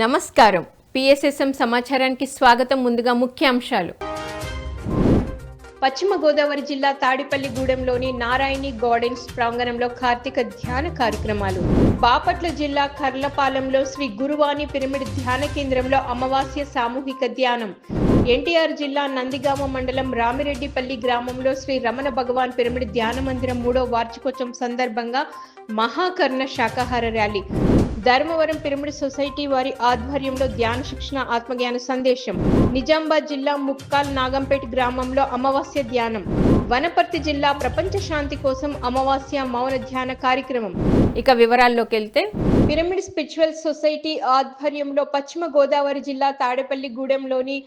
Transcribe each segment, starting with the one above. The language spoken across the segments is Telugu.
నమస్కారం. పిఎస్ఎస్ఎం సమాచారానికి స్వాగతం. ముందుగా ముఖ్యాంశాలు. పశ్చిమ గోదావరి జిల్లా తాడిపల్లిగూడెంలోని నారాయణి గార్డెన్స్ ప్రాంగణంలో కార్తీక ధ్యాన కార్యక్రమాలు. బాపట్ల జిల్లా కర్లపాలెంలో శ్రీ గురువాణి పిరమిడ్ ధ్యాన కేంద్రంలో అమావాస్య సామూహిక ధ్యానం. ఎన్టీఆర్ జిల్లా నందిగామ మండలం రామిరెడ్డిపల్లి గ్రామంలో శ్రీ రమణ భగవాన్ పిరమిడ్ ధ్యాన మందిరం మూడో వార్షికోత్సవం సందర్భంగా మహాకర్ణ శాకాహార ర్యాలీ. ధర్మవరం పిరమిడ్ సొసైటీ వారి ఆధ్వర్యంలో ధ్యాన శిక్షణ ఆత్మజ్ఞాన సందేశం. నిజామాబాద్ జిల్లా ముక్కాల్ నాగంపేట గ్రామంలో అమావాస్య ధ్యానం. వనపర్తి జిల్లా ప్రపంచ శాంతి కోసం అమావాస్య మౌన ధ్యాన కార్యక్రమం. ఇక వివరాల్లోకి వెళ్తే పిరమిడ్ స్పిరిచువల్ సొసైటీ ఆధ్వర్యంలో పశ్చిమ గోదావరి జిల్లా తాడేపల్లిగూడెంలోని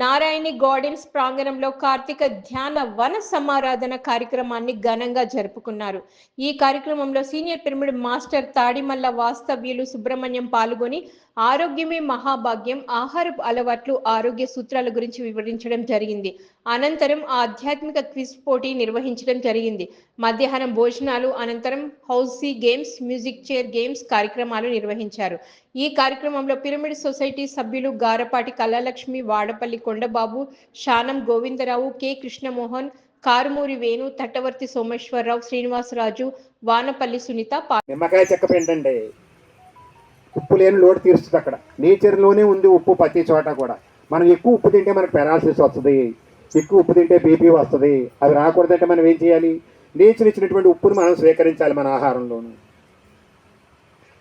నారాయణి గార్డెన్స్ ప్రాంగణంలో కార్తీక ధ్యాన వన సమారాధన కార్యక్రమాన్ని ఘనంగా జరుపుకున్నారు. ఈ కార్యక్రమంలో సీనియర్ పిరమిడ్ మాస్టర్ తాడిమల్ల వాస్తవ్యులు సుబ్రహ్మణ్యం పాల్గొని ఆరోగ్యమే మహాభాగ్యం ఆహారపు అలవాట్లు ఆరోగ్య సూత్రాల గురించి వివరించడం జరిగింది. అనంతరం ఆధ్యాత్మిక క్విజ్ పోటీ నిర్వహించడం జరిగింది. మధ్యాహ్నం భోజనాలు అనంతరం housie games music chair games కార్యక్రమాలు నిర్వహించారు. ఈ కార్యక్రమంలో పిరమిడ్ సొసైటీ సభ్యులు గారపాటి కళాలక్ష్మి వాడపల్లి కొండబాబు శానం గోవిందరావు కె కృష్ణమోహన్ కారుమూరి వేణు తట్టవర్తి సోమేశ్వరరావు శ్రీనివాసరాజు వానపల్లి సునీత నిమ్మకాయ చెక్క పెండండి ఉప్పు లేని లోటు తీరుస్తుంది అక్కడ. నేచర్లోనే ఉంది ఉప్పు ప్రతి చోట కూడా. మనం ఎక్కువ ఉప్పు తింటే మనకు పెరాలసిస్ వస్తుంది. ఎక్కువ ఉప్పు తింటే బీపీ వస్తుంది. అవి రాకూడదంటే మనం ఏం చేయాలి? నేచర్ ఇచ్చినటువంటి ఉప్పును మనం స్వీకరించాలి మన ఆహారంలోను.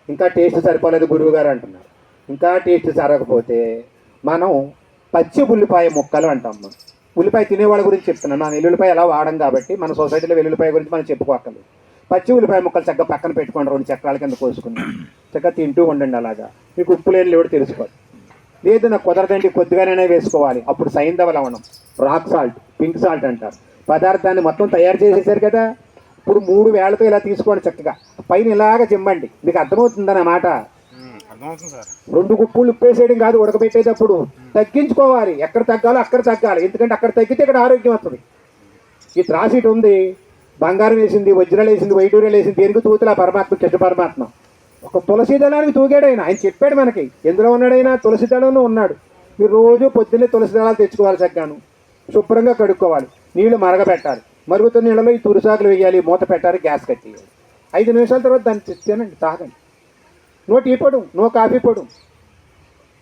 ఇంకా టేస్ట్ సరిపోలేదు గురువు గారు అంటున్నారు. ఇంకా టేస్ట్ సరకపోతే మనం పచ్చి ఉల్లిపాయ ముక్కలు అంటాం మనం. ఉల్లిపాయ తినేవాళ్ళ గురించి చెప్తున్నాను. మనం వెల్లుల్లిపాయ ఎలా వాడం కాబట్టి మన సొసైటీలో వెల్లుల్లిపాయ గురించి మనం చెప్పుకోక్కర్లేదు. పచ్చి ఉల్లిపాయ ముక్కలు చక్కగా పక్కన పెట్టుకోండి రెండు చక్రాల కింద కోసుకుని చక్కగా తింటూ ఉండండి అలాగా. మీకు ఉప్పు లేని లేవుడు తెలుసుకోవాలి. లేదు నాకు కుదరదండి కొద్దిగానే వేసుకోవాలి. అప్పుడు సైంధవ లవణం. రాక్ సాల్ట్ పింక్ సాల్ట్ అంటారు పదార్థాన్ని మొత్తం తయారు చేసేసారు కదా. ఇప్పుడు మూడు వేళ్ళతో ఇలా తీసుకోండి చక్కగా. పైన ఇలాగ చిమ్మండి మీకు అర్థమవుతుందన్న మాట? రెండు గుప్పులు ఉప్పేసేయడం కాదు ఉడకబెట్టేటప్పుడు. తగ్గించుకోవాలి. ఎక్కడ తగ్గాలో అక్కడ తగ్గాలి. ఎందుకంటే అక్కడ తగ్గితే ఇక్కడ ఆరోగ్యం వస్తుంది. ఈ త్రాసిట్ ఉంది. బంగారం వేసింది వజ్రాలు వేసింది వైడూర్యాలు వేసింది. దేనికి తూతులా పరమాత్మ చెట్టు పరమాత్మ. ఒక తులసి దళానికి తూగాడు ఆయన. ఆయన చెప్పాడు మనకి. ఎందులో ఉన్నాడైనా? తులసి దళంలో ఉన్నాడు. మీరు రోజు పొద్దున్నే తులసి దళాలు తెచ్చుకోవాలి చక్కగాను. శుభ్రంగా కడుక్కోవాలి. నీళ్ళు మరగబెట్టాలి. మరుగుతున్న నీళ్ళలో ఈ తురిసాకులు వేయాలి. మూత పెట్టాలి. గ్యాస్ కట్టేయాలి ఐదు నిమిషాల తర్వాత దాన్ని తినండి. తాగండి. నో టీ పొడు నో కాఫీ పొడు.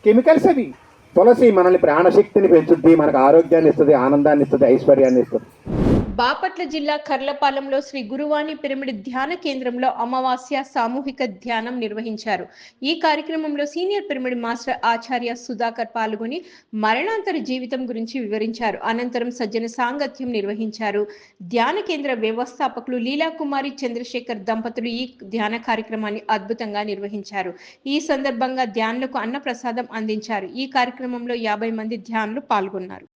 కెమికల్స్ అవి. తులసి మనల్ని ప్రాణశక్తిని పెంచుద్ది. మనకు ఆరోగ్యాన్ని ఇస్తుంది ఆనందాన్ని ఇస్తుంది ఐశ్వర్యాన్ని ఇస్తుంది. బాపట్ల జిల్లా కర్లపాలెంలో శ్రీ గురువాణి పిరమిడ్ ధ్యాన కేంద్రంలో అమావాస్య సామూహిక ధ్యానం నిర్వహించారు. ఈ కార్యక్రమంలో senior pyramid master Acharya Sudhakar పాల్గొని మరణాంతర జీవితం గురించి వివరించారు. అనంతరం సజ్జన సాంగత్యం నిర్వహించారు. ధ్యాన కేంద్ర వ్యవస్థాపకులు లీలాకుమారి చంద్రశేఖర్ దంపతులు ఈ ధ్యాన కార్యక్రమాన్ని అద్భుతంగా నిర్వహించారు. ఈ సందర్భంగా ధ్యానులకు అన్నప్రసాదం అందించారు. ఈ కార్యక్రమంలో యాభై మంది ధ్యానులు పాల్గొన్నారు.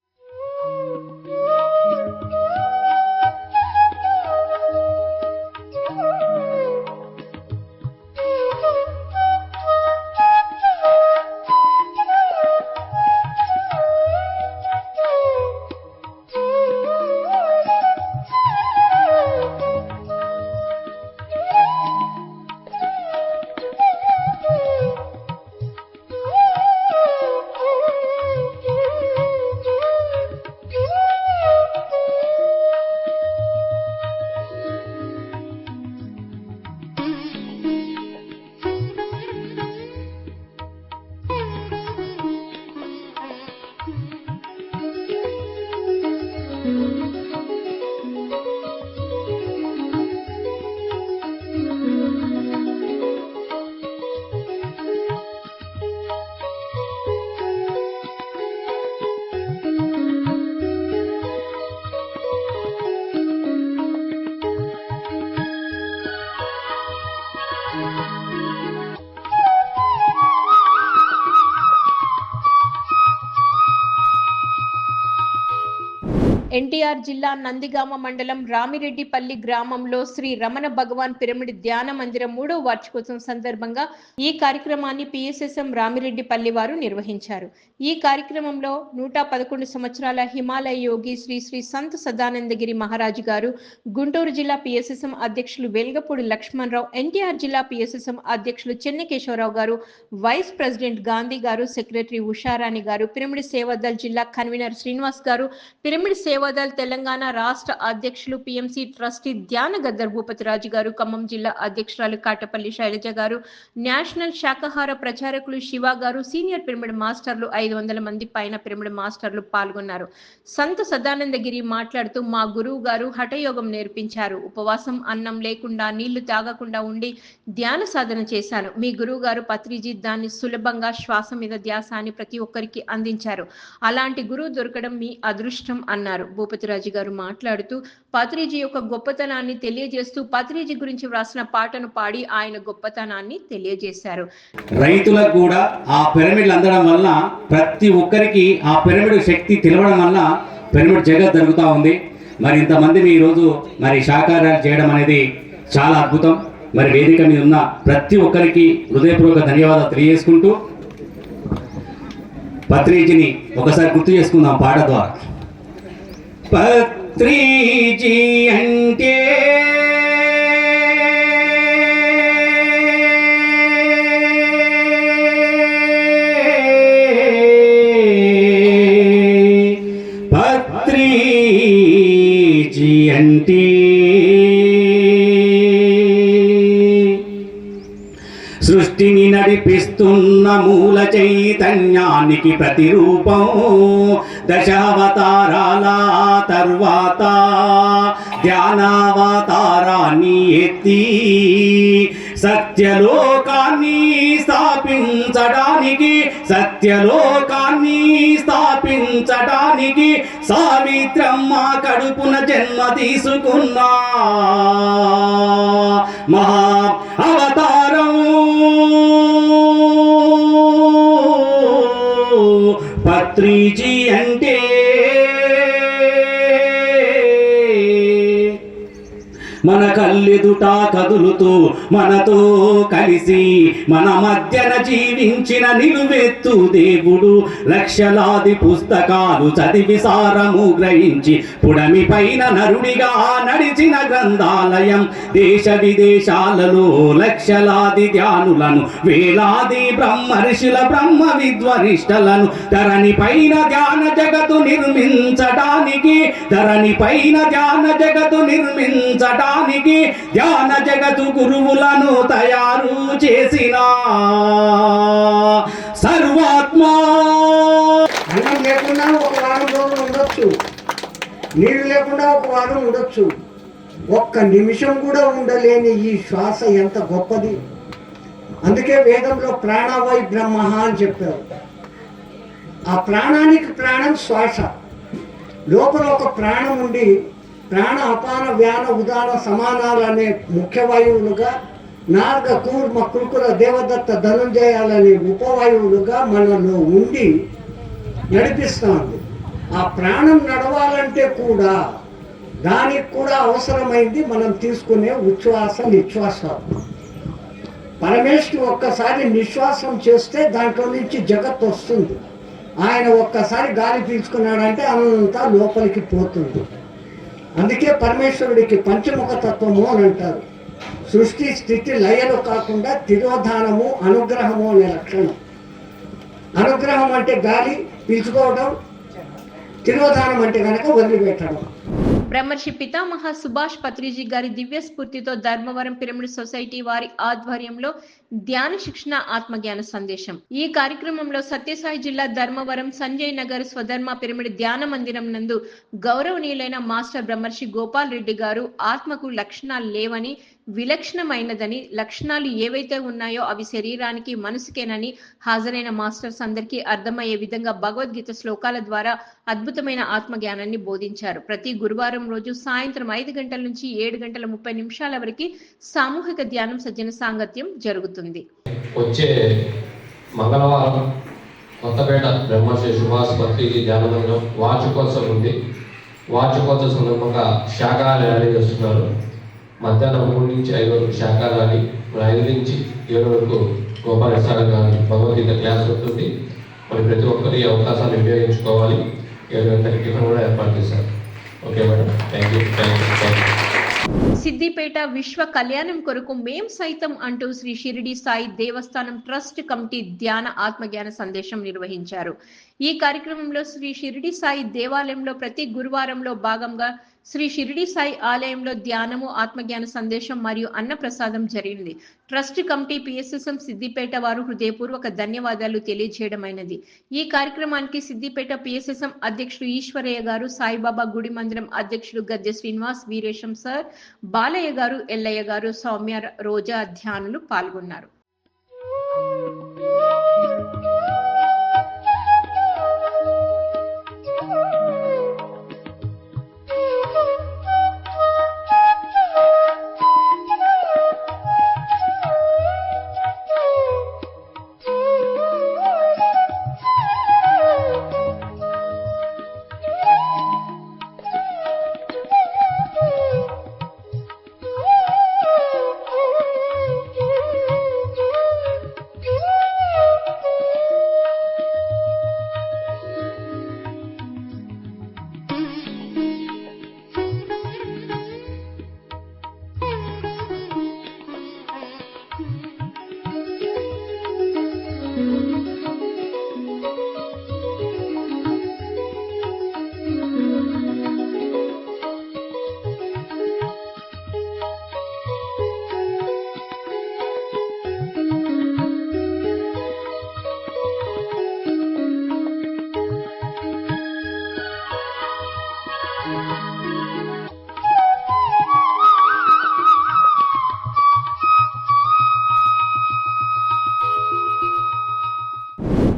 ఎన్టీఆర్ జిల్లా నందిగామ మండలం రామిరెడ్డిపల్లి గ్రామంలో శ్రీ రమణ భగవాన్ పిరమిడ్ ధ్యాన మందిరం మూడో వార్షికోత్సవం సందర్భంగా ఈ కార్యక్రమాన్ని పిఎస్ఎస్ఎం రామిరెడ్డిపల్లి వారు నిర్వహించారు. ఈ కార్యక్రమంలో నూట పదకొండు సంవత్సరాల హిమాలయ యోగి శ్రీ శ్రీ సంత్ సదానందగిరి మహారాజు గారు గుంటూరు జిల్లా పిఎస్ఎస్ఎం అధ్యక్షులు వెల్గపూడి లక్ష్మణరావు ఎన్టీఆర్ జిల్లా పిఎస్ఎస్ఎం అధ్యక్షులు చెన్నకేశవరావు గారు వైస్ ప్రెసిడెంట్ గాంధీ గారు సెక్రటరీ ఉషారాణి గారు పిరమిడ్ సేవాదల్ జిల్లా కన్వీనర్ శ్రీనివాస్ గారు పిరమిడ్ సేవాదల్ తెలంగాణ రాష్ట్ర అధ్యక్షులు పిఎంసి ట్రస్టీ ధ్యాన గద్దర్ భూపతిరాజు గారు ఖమ్మం జిల్లా అధ్యక్షురాలు కాటపల్లి శైలజ గారు నేషనల్ శాకాహార ప్రచారకులు శివ గారు సీనియర్ పిరమిడ్ మాస్టర్లు ఐదు వందల మంది పైన పిరమిడ్ మాస్టర్లు పాల్గొన్నారు. సంత సదానందగిరి మాట్లాడుతూ మా గురువు గారు హఠయోగం నేర్పించారు. ఉపవాసం అన్నం లేకుండా నీళ్ళు తాగకుండా ఉండి ధ్యాన సాధన చేశాను. మీ గురువు గారు పత్రిజీ దాన్ని సులభంగా శ్వాస మీద ధ్యాస అని ప్రతి ఒక్కరికి అందించారు. అలాంటి గురువు దొరకడం మీ అదృష్టం అన్నారు. భూపతిరాజు గారు మాట్లాడుతూ పత్రిజీ యొక్క గొప్పతనాన్ని తెలియజేస్తూ పత్రిజీ గురించి వ్రాసిన పాటను పాడి ఆయన గొప్పతనాన్ని తెలియజేశారు. రైతులకు కూడా ఆ పిరమిడ్లు అందడం వల్ల ప్రతి ఒక్కరికి ఆ పిరమిడ్ శక్తి తెలవడం వల్ల పిరమిడ్ జగత్ జరుగుతూ ఉంది. మరి ఇంతమందిని ఈరోజు మరి శాకారాలు చేయడం అనేది చాలా అద్భుతం. మరి వేదిక మీద ఉన్న ప్రతి ఒక్కరికి హృదయపూర్వక ధన్యవాదాలు తెలియజేసుకుంటూ పత్రిజీని ఒకసారి గుర్తు చేసుకుందాం పాట ద్వారా. పత్రిజీ అంటే నడిపిస్తున్న మూల చైతన్యానికి ప్రతిరూపం. దశావతారాల తర్వాత ధ్యానావతారాన్ని ఎత్తి సత్యలోకాన్ని స్థాపించడానికి సత్యలోకాన్ని స్థాపించడానికి సావిత్రమ్మ కడుపున జన్మ తీసుకున్నా మహా అవతారం. పత్రిజీ మన కల్లెదుట కదులుతూ మనతో కలిసి మన మధ్యన జీవించిన నిలువెత్తు దేవుడు లక్షలాది పుస్తకాలు చదివి సారము గ్రహించి పుడమి పైన నరుడిగా నడిచిన గ్రంథాలయం దేశ విదేశాలలో లక్షలాది ధ్యానులను వేలాది బ్రహ్మర్షుల బ్రహ్మ విద్వరిష్టలను ధరణి పైన ధ్యాన జగతు నిర్మించటానికి ధరణి పైన ధ్యాన జగతు చేయడానికి ధ్యాన జగతు గురువులను తయారు చేసిన సర్వాత్మ. అన్నం లేకుండా ఒక వారం రోజులు ఉండొచ్చు. నీళ్ళు లేకుండా ఒక వారం ఉండొచ్చు. ఒక్క నిమిషం కూడా ఉండలేని ఈ శ్వాస ఎంత గొప్పది. అందుకే వేదంలో ప్రాణవై బ్రహ్మ అని చెప్పారు. ఆ ప్రాణానికి ప్రాణం శ్వాస. లోపల ఒక ప్రాణం ఉండి ప్రాణ అపాన వ్యాన ఉదాన సమానాలు అనే ముఖ్య వాయువులుగా నార్గ కూర్మ కురుకుల దేవదత్త ధనుంజయాలనే ఉపవాయువులుగా మనలో ఉండి నడిపిస్తుంది ఆ ప్రాణం నడవాలంటే కూడా దానికి కూడా అవసరమైంది మనం తీసుకునే ఉచ్ఛ్వాస నిశ్వాస. పరమేశ్వరు ఒక్కసారి నిశ్వాసం చేస్తే దాంట్లో నుంచి జగత్ వస్తుంది. ఆయన ఒక్కసారి గాలి పీల్చుకున్నాడంటే అనంతా లోపలికి పోతుంది. అందుకే పరమేశ్వరుడికి పంచముఖ తత్వము అని అంటారు. సృష్టి స్థితి లయలు కాకుండా తిరోధానము అనుగ్రహము అనే లక్షణం. అనుగ్రహం అంటే గాలి పీల్చుకోవడం తిరోధానం అంటే కనుక వదిలిపెట్టడం. బ్రహ్మర్షి పితామహ సుభాష్ పత్రిజీ గారి దివ్య స్ఫూర్తితో ధర్మవరం పిరమిడ్ సొసైటీ వారి ఆధ్వర్యంలో ధ్యాన శిక్షణ ఆత్మజ్ఞాన సందేశం. ఈ కార్యక్రమంలో సత్యసాయి జిల్లా ధర్మవరం సంజయ్ నగర్ స్వధర్మ పిరమిడ్ ధ్యాన మందిరం నందు గౌరవనీయులైన మాస్టర్ బ్రహ్మర్షి గోపాల్ రెడ్డి గారు ఆత్మకు లక్షణాలు లేవని విలక్షణమైనదని లక్షణాలు ఏవైతే ఉన్నాయో అవి శరీరానికి మనసుకేనని హాజరైన మాస్టర్స్ అందరికీ అర్థమయ్యే విధంగా భగవద్గీత శ్లోకాల ద్వారా అద్భుతమైన ఆత్మజ్ఞానాన్ని బోధించారు. ప్రతి గురువారం రోజు సాయంత్రం ఐదు గంటల నుంచి ఏడు గంటల ముప్పై నిమిషాల వరకు సామూహిక ధ్యానం సజ్జన సాంగత్యం జరుగుతుంది. వచ్చే మంగళవారం కొత్తపేట బ్రహ్మశ్రీ సుభాష్ పత్రిజీ ఉంది. వార్షికోత్సవ సందర్భంగా ర్యాలీ చేస్తున్నారు. మధ్యాహ్నం మూడు నుంచి ఐదు వరకు శాఖాలు ర్యాలీ మరి ఐదు నుంచి ఏడు వరకు గోపాల కానీ భగవద్గీత క్లాస్ ఉంటుంది. మరి ప్రతి ఒక్కరు ఈ అవకాశాన్ని వినియోగించుకోవాలి. ఏడు గంటలకి టిఫిన్ కూడా ఏర్పాటు చేశారు. Okay madam. Thank you thank you thank you Siddipet విశ్వ కళ్యాణం కొరకు మేం సైతం అంటూ శ్రీ షిరిడి సాయి దేవస్థానం ట్రస్ట్ కమిటీ ధ్యాన ఆత్మజ్ఞాన సందేశం నిర్వహించారు. ఈ కార్యక్రమంలో శ్రీ షిరిడి సాయి దేవాలయంలో ప్రతి గురువారంలో భాగంగా శ్రీ షిరిడి సాయి ఆలయంలో ధ్యానము ఆత్మజ్ఞాన సందేశం మరియు అన్నప్రసాదం జరిగింది. ట్రస్ట్ కమిటీ పిఎస్ఎస్ఎం సిద్దిపేట వారు హృదయపూర్వక ధన్యవాదాలు తెలియజేయడమైనది. ఈ కార్యక్రమానికి సిద్దిపేట పిఎస్ఎస్ఎం అధ్యక్షుడు ఈశ్వరయ్య గారు సాయిబాబా గుడి మందిరం అధ్యక్షుడు గద్దె శ్రీనివాస్ వీరేశం సార్ బాలయ్య గారు ఎల్లయ్య గారు సౌమ్య రోజా ధ్యానులు పాల్గొన్నారు.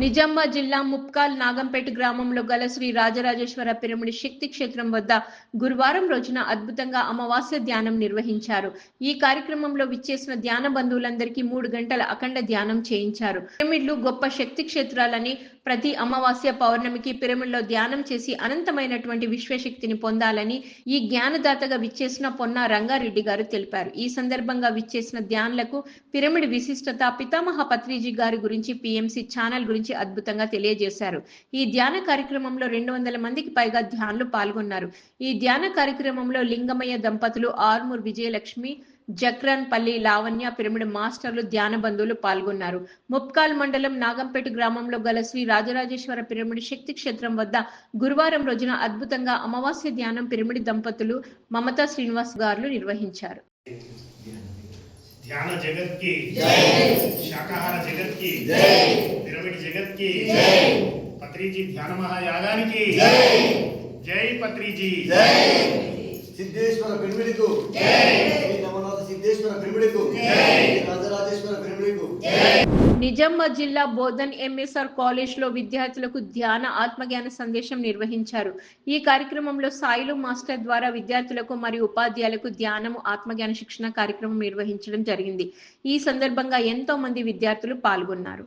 నిజామాబాద్ జిల్లా ముప్కాల్ నాగంపేట గ్రామంలో గల శ్రీ రాజరాజేశ్వర పిరమిడ్ శక్తి క్షేత్రం వద్ద గురువారం రోజున అద్భుతంగా అమావాస్య ధ్యానం నిర్వహించారు. ఈ కార్యక్రమంలో విచ్చేసిన ధ్యాన బంధువులందరికీ మూడు గంటల అఖండ ధ్యానం చేయించారు. పిరమిడ్లు గొప్ప శక్తి క్షేత్రాలని ప్రతి అమావాస్య పౌర్ణమికి పిరమిడ్లో ధ్యానం చేసి అనంతమైనటువంటి విశ్వశక్తిని పొందాలని ఈ జ్ఞానదాతగా విచ్చేసిన పొన్న రంగారెడ్డి గారు తెలిపారు. ఈ సందర్భంగా విచ్చేసిన ధ్యానులకు పిరమిడ్ విశిష్టత పితామహ పత్రిజీ గారి గురించి పిఎంసి ఛానల్ గురించి అద్భుతంగా తెలియజేశారు. ఈ ధ్యాన కార్యక్రమంలో రెండు వందల మందికి పైగా ధ్యానులు పాల్గొన్నారు. ఈ ధ్యాన కార్యక్రమంలో లింగమయ్య దంపతులు ఆర్మూర్ విజయలక్ష్మి జక్రన్పల్లి లావణ్య పిరమిడ్ మాస్టర్లు ధ్యాన బంధువులు పాల్గొన్నారు. ముప్కాల్ మండలం నాగంపేట గ్రామంలో గల శ్రీ రాజరాజేశ్వర పిరమిడ్ శక్తి క్షేత్రం వద్ద గురువారం రోజున అద్భుతంగా అమావాస్య ధ్యానం పిరమిడ్ దంపతులు మమతా శ్రీనివాస్ గారు నిర్వహించారు. ధ్యాన పిరమిడ్ పత్రిజీ ధ్యాన మహాయాగానికి జై. పత్రిజీ. సిద్ధేశ్వర పిరమిడ్కు జై. నిజామాబాద్ జిల్లా బోధన్ ఎంఎస్ఆర్ కాలేజ్లో విద్యార్థులకు ధ్యాన ఆత్మజ్ఞాన సందేశం నిర్వహించారు. ఈ కార్యక్రమంలో సాయిలు మాస్టర్ ద్వారా విద్యార్థులకు మరియు ఉపాధ్యాయులకు ధ్యానము ఆత్మజ్ఞాన శిక్షణ కార్యక్రమం నిర్వహించడం జరిగింది. ఈ సందర్భంగా ఎంతో మంది విద్యార్థులు పాల్గొన్నారు.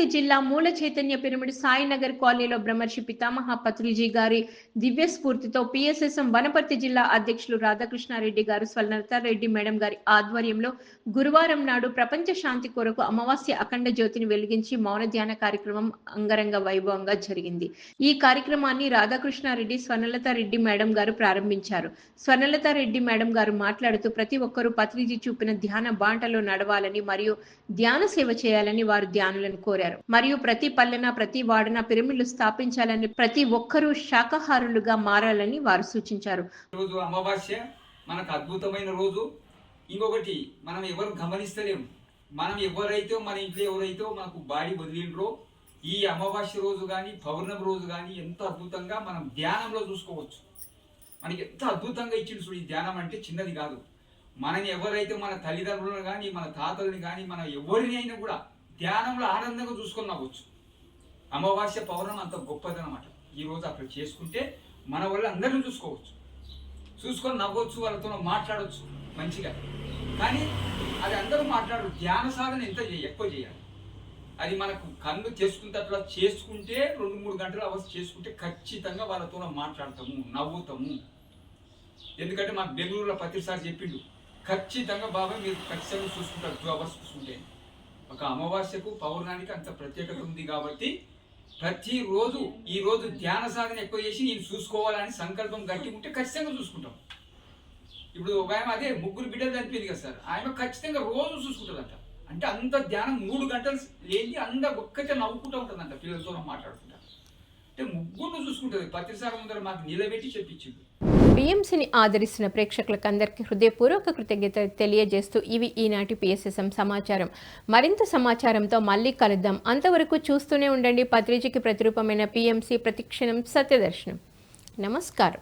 వనపర్తి జిల్లా మూల చైతన్య పిరమిడ్ సాయినగర్ కాలనీలో బ్రహ్మర్షి పితామహ పత్రిజీ గారి దివ్య స్ఫూర్తితో పిఎస్ఎస్ఎం వనపర్తి జిల్లా అధ్యక్షులు రాధాకృష్ణారెడ్డి గారు స్వర్ణలతారెడ్డి మేడం గారి ఆధ్వర్యంలో గురువారం నాడు ప్రపంచ శాంతి కొరకు అమావాస్య అఖండ జ్యోతిని వెలిగించి మౌన ధ్యాన కార్యక్రమం అంగరంగ వైభవంగా జరిగింది. ఈ కార్యక్రమాన్ని రాధాకృష్ణారెడ్డి స్వర్ణలతారెడ్డి మేడం గారు ప్రారంభించారు. స్వర్ణలతారెడ్డి మేడం గారు మాట్లాడుతూ ప్రతి ఒక్కరూ పత్రిజీ చూపిన ధ్యాన బాంటలో నడవాలని మరియు ధ్యాన సేవ చేయాలని వారు ధ్యానులను కోరారు. మరియు ప్రతి పల్లెన ప్రతి వాడన పిరమిడ్లు స్థాపించాలని ప్రతి ఒక్కరూ శాకాహారులుగా మారాలని వారు సూచించారు. రోజు అమావాస్య మనకు అద్భుతమైన రోజు. ఇంకొకటి మనం ఎవరు గమనిస్తలేము మనం ఎవరైతే మన ఇంట్లో ఎవరైతే మనకు బాడీ వదిలిండ్రో ఈ అమావాస్య రోజు కానీ పౌర్ణమి రోజు కానీ ఎంత అద్భుతంగా మనం ధ్యానంలో చూసుకోవచ్చు. మనకి ఎంత అద్భుతంగా ఇచ్చిండు చూడు ఈ ధ్యానం అంటే చిన్నది కాదు. మనని ఎవరైతే మన తల్లిదండ్రులను కానీ మన తాతల్ని కానీ మన ఎవరిని అయినా కూడా ధ్యానంలో ఆనందంగా చూసుకొని నవ్వచ్చు. అమావాస్య పౌర్ణం అంత గొప్పదనమాట ఈరోజు రోజు అక్కడ చేసుకుంటే మన వల్ల అందరిని చూసుకోవచ్చు. చూసుకొని నవ్వచ్చు వాళ్ళతో మాట్లాడవచ్చు మంచిగా. కానీ అది అందరూ మాట్లాడరు. ధ్యాన సాధన ఎంత ఎక్కువ చేయాలి. అది మనకు కన్ను చేసుకునేటట్లా చేసుకుంటే రెండు మూడు గంటలు అవర్స్ చేసుకుంటే ఖచ్చితంగా వాళ్ళతో మాట్లాడతాము నవ్వుతాము. ఎందుకంటే మా బెంగళూరులో ప్రతిసారి చెప్పిండు ఖచ్చితంగా బాబా మీరు ఖచ్చితంగా చూసుకుంటారు టూ అవర్స్ చూసుకుంటే. ఒక అమావాస్యకు పౌర్ణానికి అంత ప్రత్యేకత ఉంది కాబట్టి ప్రతిరోజు ఈ రోజు ధ్యాన సాధన ఎక్కువ చేసి నేను చూసుకోవాలని సంకల్పం గట్టి ఉంటే ఖచ్చితంగా చూసుకుంటాం. ఇప్పుడు ఒక ఆమె అదే ముగ్గురు బిడ్డలు చనిపోయింది కదా సార్. ఆమె ఖచ్చితంగా రోజు చూసుకుంటుందంట. అంటే అంత ధ్యానం మూడు గంటలు లేని అంత ఒక్కటే నవ్వుకుంటూ ఉంటుందంట పిల్లలతో మాట్లాడుకుంటా. అంటే ముగ్గురు చూసుకుంటుంది. ప్రతిసారి ముందర మాకు నిలబెట్టి చెప్పించింది. పిఎంసిని ఆదరిస్తున్న ప్రేక్షకులకు అందరికీ హృదయపూర్వక కృతజ్ఞత తెలియజేస్తూ ఇవి ఈనాటి పిఎస్ఎస్ఎం సమాచారం. మరింత సమాచారంతో మళ్ళీ కలుద్దాం. అంతవరకు చూస్తూనే ఉండండి. పత్రిజకి ప్రతిరూపమైన పిఎంసి ప్రతిక్షణం సత్యదర్శనం. నమస్కారం.